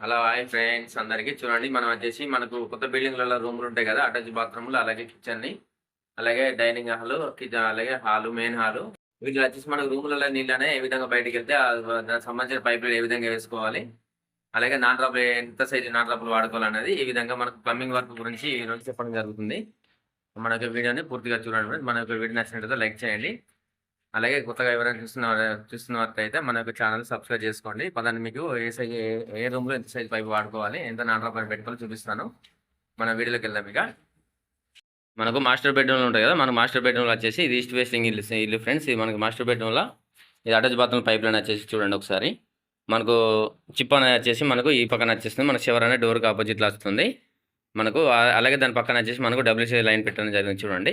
Hello hi friends అందరికి. చూడండి మనం వచ్చేసి మనకు కొత్త బిల్డింగ్లలో రూమ్లు ఉంటాయి కదా అటాచ్ బాత్రూమ్లు అలాగే కిచెన్ని అలాగే డైనింగ్ హాల్ కిచెన్ అలాగే హాలు మెయిన్ హాల్. వీటిలో వచ్చేసి మనకు రూమ్లలో నీళ్ళనే ఏ విధంగా బయటకు వెళ్తే దానికి సంబంధించిన పైపులు ఏ విధంగా వేసుకోవాలి అలాగే నాన్ డ్రాప్లు ఎంత సైజు నాన్ డ్రాప్లు వాడుకోవాలనేది ఈ విధంగా మనకు ప్లంబింగ్ వర్క్ గురించి చెప్పడం జరుగుతుంది. మనకు వీడియోని పూర్తిగా చూడండి మన మనకు వీడియో నచ్చినట్లయితే లైక్ చేయండి. అలాగే కొత్తగా ఎవరైనా చూస్తున్న చూస్తున్న వారైతే మన యొక్క ఛానల్ సబ్స్క్రైబ్ చేసుకోండి. పదండి మీకు ఏ సైజ్ ఏ రూమ్లో ఎంత సైజ్ పైపు వాడుకోవాలి ఎంత నాటా పైపు పెట్టుకోవాలి చూపిస్తాను. మన వీడియోలోకి వెళ్దాం ఇక. మనకు మాస్టర్ బెడ్రూమ్ ఉంటాయి కదా మన మాస్టర్ బెడ్రూమ్ వచ్చేసి ఇది ఈస్ట్ వేస్టింగ్ ఇల్లు ఇల్లు ఫ్రెండ్స్ ఇది మనకు మాస్టర్ బెడ్రూమ్లో ఇది అటాచ్ బాత్రూమ్ పైప్ లైన్ వచ్చేసి చూడండి ఒకసారి. మనకు చిప్ అనేది వచ్చేసి మనకు ఈ పక్కన వచ్చేస్తుంది మన చివర అనే డోర్కి ఆపోజిట్లో వస్తుంది. మనకు అలాగే దాని పక్కన వచ్చేసి మనకు డబ్ల్యూసీ లైన్ పెట్టడం జరిగింది చూడండి.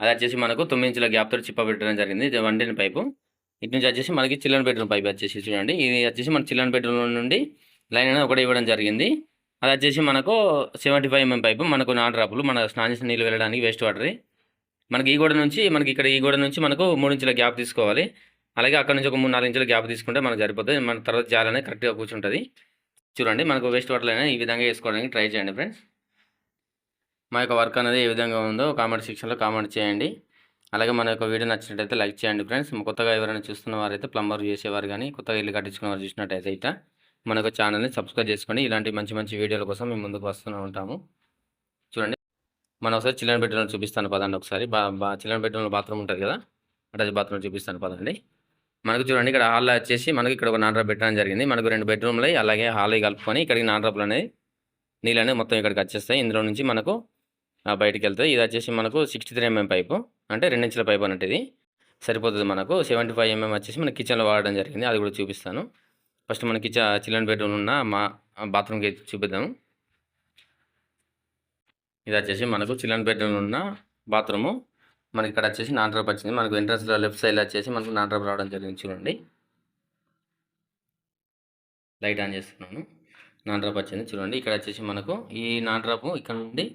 అది వచ్చేసి మనకు తొమ్మిది ఇంచుల గ్యాప్ తోటి చిప్ప పెట్టడం జరిగింది. వండిన పైపు. ఇటు నుంచి వచ్చేసి మనకి చిల్లన్ బెడ్రూమ్ పైప్ వచ్చేసి చూడండి. ఇది వచ్చేసి మన చిల్లన్ బెడ్రూమ్ నుండి లైన్ అనేది ఒకటి ఇవ్వడం జరిగింది. అది వచ్చేసి మనకు సెవెంటీ ఫైవ్ ఎంఎం పైపు. మనకు నా డ్రాపులు మన స్నానం చేసిన నీళ్ళు వెళ్ళడానికి వేస్ట్ వాటర్ మనకి ఈ గోడ నుంచి మనకి ఇక్కడ ఈ గోడ నుంచి మనకు మూడు ఇంచుల గ్యాప్ తీసుకోవాలి. అలాగే అక్కడ నుంచి ఒక మూడు నాలుగు ఇంచుల గ్యాప్ తీసుకుంటే మనకు సరిపోతుంది. మన తర్వాత జాలనే కరెక్ట్గా కూర్చుంటుంది. చూడండి మనకు వేస్ట్ వాటర్ అయినా ఈ విధంగా వేసుకోవడానికి ట్రై చేయండి ఫ్రెండ్స్ మా యొక్క వర్క్ అనేది ఏ విధంగా ఉందో కామెంట్ సెక్షన్లో కామెంట్ చేయండి. అలాగే మన యొక్క వీడియో నచ్చినట్టయితే లైక్ చేయండి ఫ్రెండ్స్. కొత్తగా ఎవరైనా చూస్తున్న వారైతే ప్లంబర్ చేసేవారు కానీ కొత్తగా ఇల్లు కట్టించుకున్న వారు చూసినట్టయితే అయితే మన యొక్క ఛానల్ని సబ్స్క్రైబ్ చేసుకోండి. ఇలాంటి మంచి మంచి వీడియోల కోసం మేము ముందుకు వస్తూనే ఉంటాము. చూడండి. మనం ఒకసారి చిల్డ్రన్ బెడ్రూమ్ చూపిస్తాను పదండి ఒకసారి. బా బా చిల్డ్రన్ బెడ్రూమ్లో బాత్రూమ్ ఉంటుంది కదా అటాచ్ బాత్రూమ్ చూపిస్తాను పదండి. మనకు చూడండి ఇక్కడ హాల్లో వచ్చేసి మనకి ఇక్కడ ఒక నాన్ పెట్టడం జరిగింది. మనకు రెండు బెడ్రూమ్లు అలాగే హాల్ కలుపుకొని ఇక్కడికి నాన్ అనేది నీళ్ళు అనేది మొత్తం ఇక్కడికి వచ్చేస్తాయి. ఇందులో నుంచి మనకు బయటికి వెళ్తుంది ఇది వచ్చేసి మనకు సిక్స్టీ త్రీ ఎంఎం పైపు. అంటే రెండు ఇంచుల పైపు అన్నట్టు ఇది సరిపోతుంది మనకు. సెవెంటీ ఫైవ్ ఎంఎం వచ్చేసి మన కిచెన్లో వాడడం జరిగింది. అది కూడా చూపిస్తాను. ఫస్ట్ మన కిచెన్ చిల్డ్రన్ బెడ్రూమ్ ఉన్న మా బాత్రూమ్కి చూపిద్దాము. ఇది వచ్చేసి మనకు చిల్డ్రన్ బెడ్రూమ్ ఉన్న బాత్రూము. మనకి ఇక్కడ వచ్చేసి నాన్ డ్రాప్ వచ్చింది. మనకు ఎంట్రన్స్లో లెఫ్ట్ సైడ్ వచ్చేసి మనకు నాన్ డ్రాప్ రావడం జరిగింది. చూడండి. లైట్ ఆన్ చేస్తున్నాను. నాన్ డ్రాప్ వచ్చింది. చూడండి. ఇక్కడ వచ్చేసి మనకు ఈ నాన్ డ్రాప్ ఇక్కడ నుండి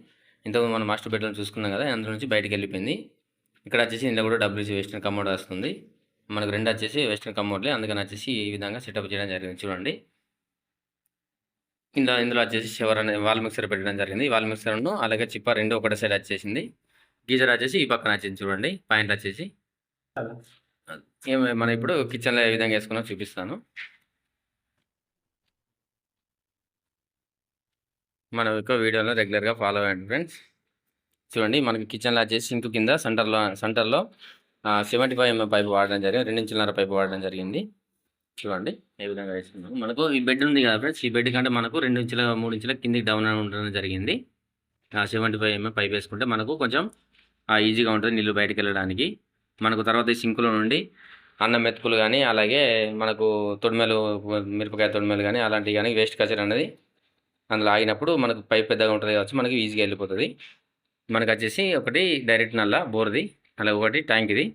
ఇంతకుముందు మనం మాస్టర్ బెడ్రూమ్ చూసుకున్నాం కదా అందులో నుంచి బయటికి వెళ్ళిపోయింది. ఇక్కడ వచ్చేసి ఇందులో కూడా డబ్ల్యూసీ వెస్టర్న్ కమోడ్ వస్తుంది మనకు రెండు వచ్చేసి వెస్టర్న్ కమోడ్లే అందుకని వచ్చేసి ఈ విధంగా సెటప్ చేయడం జరిగింది. చూడండి. ఇందులో ఇందులో వచ్చేసి షవర్ అనే వాల్ మిక్సర్ పెట్టడం జరిగింది. వాల్ మిక్సర్ను అలాగే చిప్ప రెండు ఒకటే సైడ్ వచ్చేసింది. గీజర్ వచ్చేసి ఈ పక్కన వచ్చింది చూడండి. పాయింట్ వచ్చేసి. మనం ఇప్పుడు కిచెన్లో ఏ విధంగా వేసుకున్నా చూపిస్తాను. మన యొక్క వీడియోలో రెగ్యులర్గా ఫాలో అవ్వండి ఫ్రెండ్స్. చూడండి మనకి కిచెన్లో వచ్చేసి సింక్ కింద సెంటర్లో సెంటర్లో సెవెంటీ ఫైవ్ ఎంఎం పైపు వాడడం జరిగింది. రెండు ఇంచులన్నర పైపు వాడడం జరిగింది. చూడండి ఏ విధంగా వేసుకున్నాం మనకు ఈ బెడ్ ఉంది కదా ఫ్రెండ్స్. ఈ బెడ్ కంటే మనకు రెండు ఇంచుల మూడు ఇంచుల కిందికి డౌన్ అని ఉండడం జరిగింది. సెవెంటీ ఫైవ్ ఎంఎం పైప్ వేసుకుంటే మనకు కొంచెం ఈజీగా ఉంటుంది నీళ్ళు బయటకు వెళ్ళడానికి. మనకు తర్వాత ఈ సింకులో నుండి అన్నం మెతుకులు కానీ అలాగే మనకు తొడిమెలు మిరపకాయ తొడిమెలు కానీ అలాంటివి కానీ వేస్ట్ కచర్ అనేది అందులో ఆగినప్పుడు మనకు పైప్ పెద్దగా ఉంటుంది కాబట్టి మనకి ఈజీగా వెళ్ళిపోతుంది. మనకు వచ్చేసి ఒకటి డైరెక్ట్ నల్ల బోర్ది అలాగే ఒకటి ట్యాంక్ ఇది.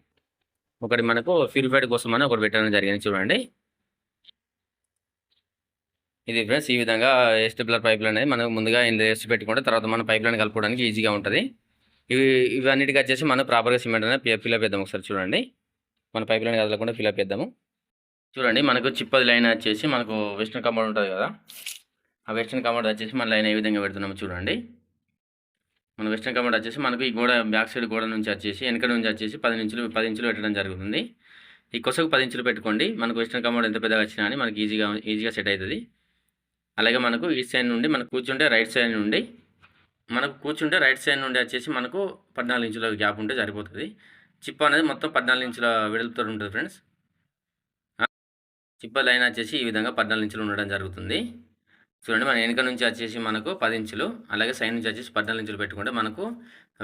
ఒకటి మనకు ప్యూరిఫైడ్ కోసం అని ఒకటి పెట్టడం జరిగింది చూడండి. ఇది ఫ్రెండ్స్ ఈ విధంగా ఎస్టిపులర్ పైపులు అనేది మనం ముందుగా ఇందులో వేసి పెట్టుకుంటే తర్వాత మనం పైప్ లైన్ కలుపుకోవడానికి ఈజీగా ఉంటుంది. ఇవి ఇవన్నిటికి వచ్చేసి మనం ప్రాపర్గా సిమెంట్ అనేది ఫిల్అప్ చేద్దాం ఒకసారి చూడండి. మన పైప్ లైన్ కదలకుండా ఫిల్అప్ చేద్దాము. చూడండి మనకు చిప్పది లైన్ వచ్చేసి మనకు వెస్ట్రన్ కంపౌండ్ ఉంటుంది కదా. ఆ వెస్ట్రన్ కమాండ్ వచ్చేసి మన లైన్ ఏ విధంగా పెడుతున్నాము చూడండి. మన వెస్ట్రన్ కమాండ్ వచ్చేసి మనకు ఈ గోడ బ్యాక్ సైడ్ గోడ నుంచి వచ్చేసి వెనక నుంచి వచ్చేసి పది ఇంచులు పది ఇంచులు పెట్టడం జరుగుతుంది. ఈ కొసకు పది ఇంచులు పెట్టుకోండి. మనకు వెస్ట్రన్ కమాండ్ ఎంత పెద్దగా వచ్చినా అని మనకి ఈజీగా ఈజీగా సెట్ అవుతుంది. అలాగే మనకు ఈ సైడ్ నుండి మనకు కూర్చుంటే రైట్ సైడ్ నుండి మనకు కూర్చుంటే రైట్ సైడ్ నుండి వచ్చేసి మనకు పద్నాలుగు ఇంచుల గ్యాప్ ఉంటే సరిపోతుంది. చిప్ అనేది మొత్తం పద్నాలుగు ఇంచుల వెడల్పుతో ఉంటుంది ఫ్రెండ్స్. చిప్ప లైన్ వచ్చేసి ఈ విధంగా పద్నాలుగు ఇంచులు ఉండడం జరుగుతుంది. చూడండి మన వెనుక నుంచి వచ్చేసి మనకు పది ఇంచులు అలాగే సైడ్ నుంచి వచ్చేసి పద్నాలుగు ఇంచులు పెట్టుకుంటే మనకు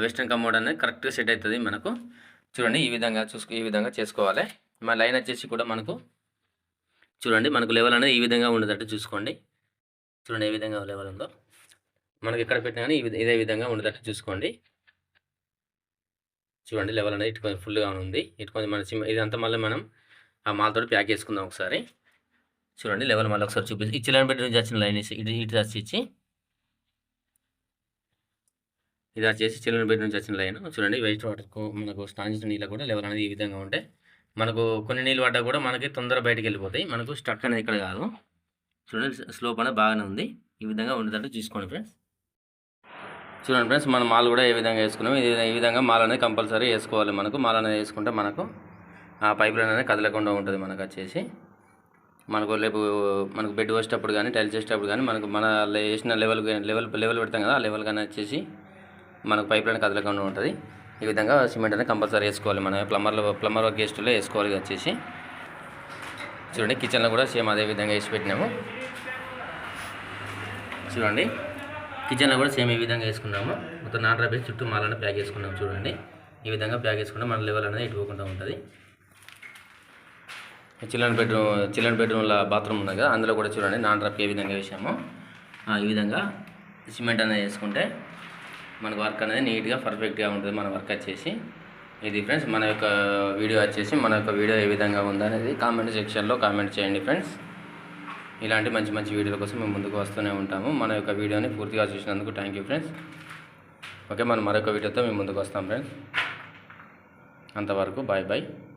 వెస్ట్రన్ కమోడ్ అనేది కరెక్ట్గా సెట్ అవుతుంది మనకు. చూడండి ఈ విధంగా చూసుకో ఈ విధంగా చేసుకోవాలి. మన లైన్ వచ్చేసి కూడా మనకు చూడండి మనకు లెవెల్ అనేది ఈ విధంగా ఉండేటట్టు చూసుకోండి. చూడండి ఏ విధంగా లెవెల్ ఉందో. మనకి ఎక్కడ పెట్టినా కానీ ఇదే విధంగా ఉండేటట్టు చూసుకోండి. చూడండి లెవెల్ అనేది ఇటు కొంచెం ఫుల్గా ఉంది. ఇటు కొంచెం మన సిమ్ ఇదంతా మళ్ళీ మనం ఆ మాలతో ప్యాక్ చేసుకుందాం ఒకసారి. చూడండి లెవెల్ మళ్ళీ ఒకసారి చూపిస్తే. ఈ చిల్లర బెడ్ నుంచి వచ్చిన లైన్ ఇటు ఇటు వచ్చి ఇచ్చి ఇది వచ్చేసి చిల్లర బెడ్ నుంచి వచ్చిన లైన్. చూడండి వేస్ట్ వాటర్ మనకు స్నానం చేసిన నీళ్ళు కూడా లెవెల్ అనేది ఈ విధంగా ఉంటే మనకు కొన్ని నీళ్ళు పడ్డా కూడా మనకి తొందర బయటికి వెళ్ళిపోతాయి. మనకు స్టక్ అనేది ఇక్కడ కాదు. చూడండి స్లోప్ అనేది బాగానే ఉంది. ఈ విధంగా ఉండేటట్టు చూసుకోండి ఫ్రెండ్స్ చూడండి ఫ్రెండ్స్ మనం మాల్ కూడా ఏ విధంగా వేసుకున్నాం ఇది ఈ విధంగా మాల్ అనేది కంపల్సరీ వేసుకోవాలి మనకు. మాల్ అనేది వేసుకుంటే మనకు ఆ పైప్ లైన్ అనేది కదలకుండా ఉంటుంది మనకు వచ్చేసి. మనకు రేపు మనకు బెడ్ వచ్చేటప్పుడు కానీ టైల్స్ చేసేటప్పుడు కానీ మనకు మన వేసిన లెవెల్ లెవెల్ లెవెల్ పెడతాం కదా ఆ లెవెల్ కానీ వచ్చేసి మనకు పైప్ లైన్ కదలకుండా ఉంటుంది. ఈ విధంగా సిమెంట్ అనేది కంపల్సరీ వేసుకోవాలి మనం. ప్లంబర్లో ప్లంబర్ వర్క్ గెస్ట్లో వేసుకోవాలి వచ్చేసి చూడండి కిచెన్లో కూడా సేమ్ అదే విధంగా వేసి పెట్టినాము. చూడండి కిచెన్లో కూడా సేమ్ ఈ విధంగా వేసుకున్నాము. మొత్తం నాటరా బేసి చుట్టూ మాలను ప్యాక్ చేసుకున్నాము చూడండి. ఈ విధంగా ప్యాక్ చేసుకుంటే మన లెవెల్ అనేది ఇటుపోకుండా ఉంటుంది. చిల్డ్రన్ బెడ్రూమ్ చిల్డ్రన్ బెడ్రూమ్లో బాత్రూమ్ ఉంది కదా అందులో కూడా చూడండి నాన్ రబ్ ఏ విధంగా వేసామో. ఆ, ఈ విధంగా సిమెంట్ అనేది వేసుకుంటే మనకు వర్క్ అనేది నీట్గా పర్ఫెక్ట్గా ఉంటుంది మన వర్క్ వచ్చేసి. ఇది ఫ్రెండ్స్ మన యొక్క వీడియో వచ్చేసి మన యొక్క వీడియో ఏ విధంగా ఉందనేది కామెంట్ సెక్షన్లో కామెంట్ చేయండి ఫ్రెండ్స్. ఇలాంటి మంచి మంచి వీడియోల కోసం మేము ముందుకు వస్తూనే ఉంటాము. మన యొక్క వీడియోని పూర్తిగా చూసినందుకు థ్యాంక్ యూ ఫ్రెండ్స్ ఓకే మనం మరొక వీడియోతో మేము ముందుకు వస్తాం ఫ్రెండ్స్. అంతవరకు బాయ్ బాయ్